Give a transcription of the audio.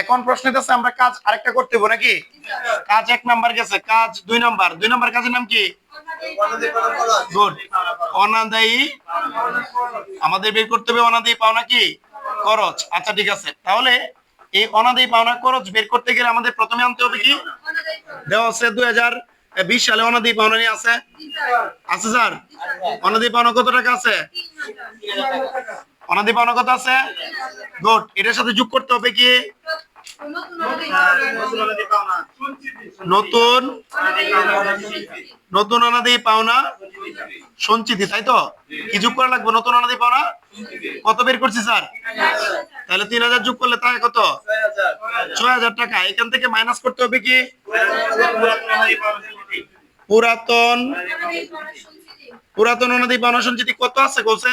এখন প্রশ্ন আছে আমরা কাজ আরেকটা করতে হব নাকি? কাজ এক নাম্বার গেছে, কাজ দুই নাম্বার। দুই নাম্বার কাজের নাম কি? গুড। অনাদায়ী আমাদের বের করতে হবে অনাদায়ী পাওনা কি? খরচ। আচ্ছা ঠিক আছে। তাহলে এই অনাদায়ী পাওনা খরচ বের করতে গেলে আমাদের প্রথমে আনতে হবে কি? দেওয়া আছে দুই হাজার বিশ সালে অনাদায়ী পাওনা নিয়ে আছে। আছে, স্যার? অনাদায়ী পাওনা কত টাকা আছে? অনাদায়ী পাওনা কত আছে? গুড। এটার সাথে যোগ করতে হবে কি? নতুন নতুন অনাদায়ী পাওনা সঞ্চিতি, তাই তো? কি যোগ করা লাগবে? নতুন অনাদায়ী পাওনা কত বের করছি স্যার তাহলে তিন হাজার যোগ করলে তাই কত? ছয় হাজার টাকা। এখান থেকে মাইনাস করতে হবে কি? পুরাতন পুরাতন অনাদি পাওনা সঞ্চিতি। কত আছে বলছে?